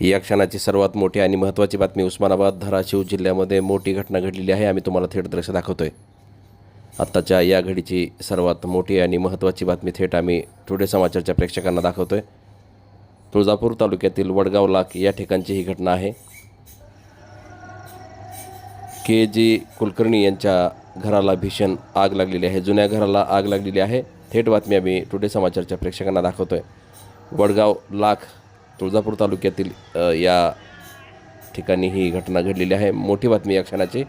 या क्षणाची सर्वात मोठी आणि महत्त्वाची बातमी उस्मानाबाद धाराशिव जिल्ह्यामध्ये मोठी घटना घडलेली आहे. आम्ही तुम्हाला थेट दृश्य दाखवतोय. आत्ताच्या या घडीची सर्वात मोठी आणि महत्त्वाची बातमी थेट आम्ही टुडे समाचारच्या प्रेक्षकांना दाखवतोय. तुळजापूर तालुक्यातील वडगाव लाख या ठिकाणची ही घटना आहे. के जी कुलकर्णी यांच्या घराला भीषण आग लागलेली आहे. जुन्या घराला आग लागलेली आहे. थेट बातमी आम्ही टुडे समाचारच्या प्रेक्षकांना दाखवतोय. वडगाव लाख तुळजापूर तालुक्यातील या ठिकाणी ही घटना घडलेली आहे. मोठी बातमी या क्षणाची.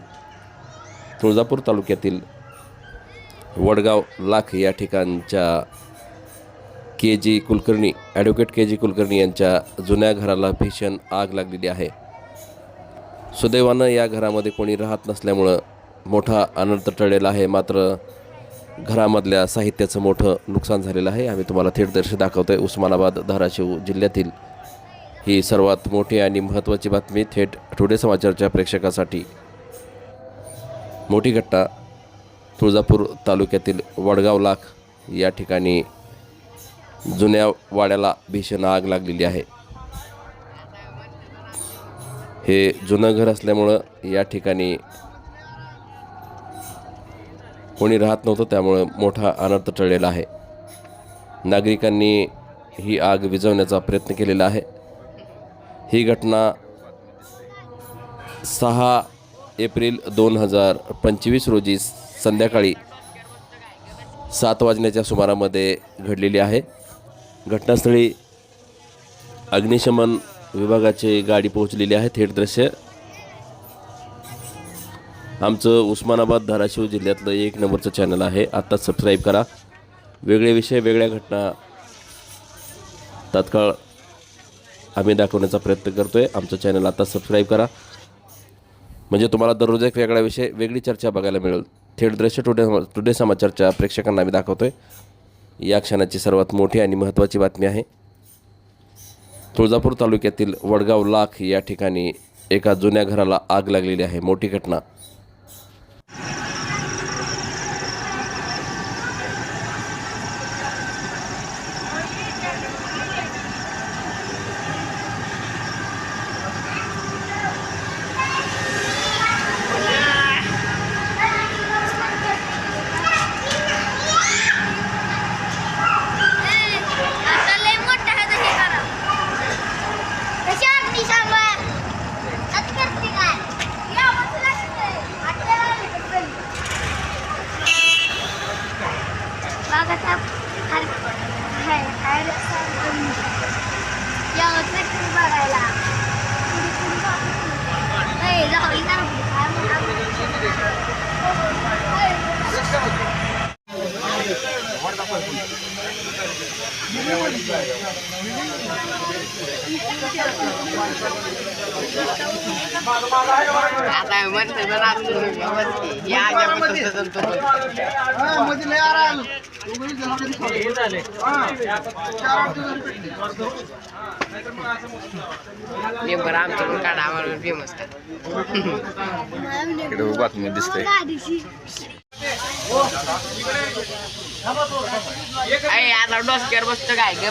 तुळजापूर तालुक्यातील वडगाव लाख या ठिकाणच्या K G Kulkarni advocate K G Kulkarni यांच्या जुन्या घराला भीषण आग लागलेली आहे. सुदैवानं या घरामध्ये कोणी राहत नसल्यामुळं मोठा अनर्थ टळलेला आहे. मात्र घरामधल्या साहित्याचं मोठं नुकसान झालेलं आहे. आम्ही तुम्हाला थेट दर्श आहे उस्मानाबाद धाराशिव जिल्ह्यातील ही सर्वात मोठी आणि महत्त्वाची बातमी थेट टुडे समाचारच्या प्रेक्षकासाठी. मोठी घटना तुळजापूर तालुक्यातील वडगाव लाख या ठिकाणी जुन्या वाड्याला भीषण आग लागलेली आहे. हे जुनं घर असल्यामुळं या ठिकाणी कोणी राहत नव्हतं त्यामुळं मोठा अनर्थ टळलेला आहे. नागरिकांनी ही आग विझवण्याचा प्रयत्न केलेला आहे. ही घटना सहा एप्रिल दोन हजार पंचवीस रोजी संध्याकाळी सात वाजण्याच्या सुमारामध्ये घडलेली आहे. घटनास्थळी अग्निशमन विभागाची गाडी पोहोचलेली आहे थेट दृश्य. आमचं उस्मानाबाद धाराशिव जिल्ह्यातलं एक नंबरचं चॅनल आहे. आत्ताच सबस्क्राईब करा. वेगळे विषय वेगळ्या घटना तात्काळ आम्ही दाखवण्याचा प्रयत्न करतो आहे आमचं चॅनल आता सबस्क्राईब करा. म्हणजे तुम्हाला दररोज एक वेगळा विषय वेगळी चर्चा बघायला मिळेल. थेट दृश्य टुडे टुडे समाचारच्या प्रेक्षकांना आम्ही दाखवतो आहे या क्षणाची सर्वात मोठी आणि महत्त्वाची बातमी आहे. तुळजापूर तालुक्यातील वडगाव लाख या ठिकाणी एका जुन्या घराला आग लागलेली आहे. मोठी घटना आता लय मोठं आहे तर हे करा. कशी अग्नी सांभाळ? आता करते काय? या बाजूला असते. आत्याला आली तर पहिली. बघा आता खाली- हाय, हाय रस्ता या ट्रॅक्टर बघायला. पुढे पुढे जाऊ. ए, आता म्हणते ना. मेंबर काढा आम्हाला फेमस इकडे बातमी दिसते आता डोसक्यावर बसतो काय ग?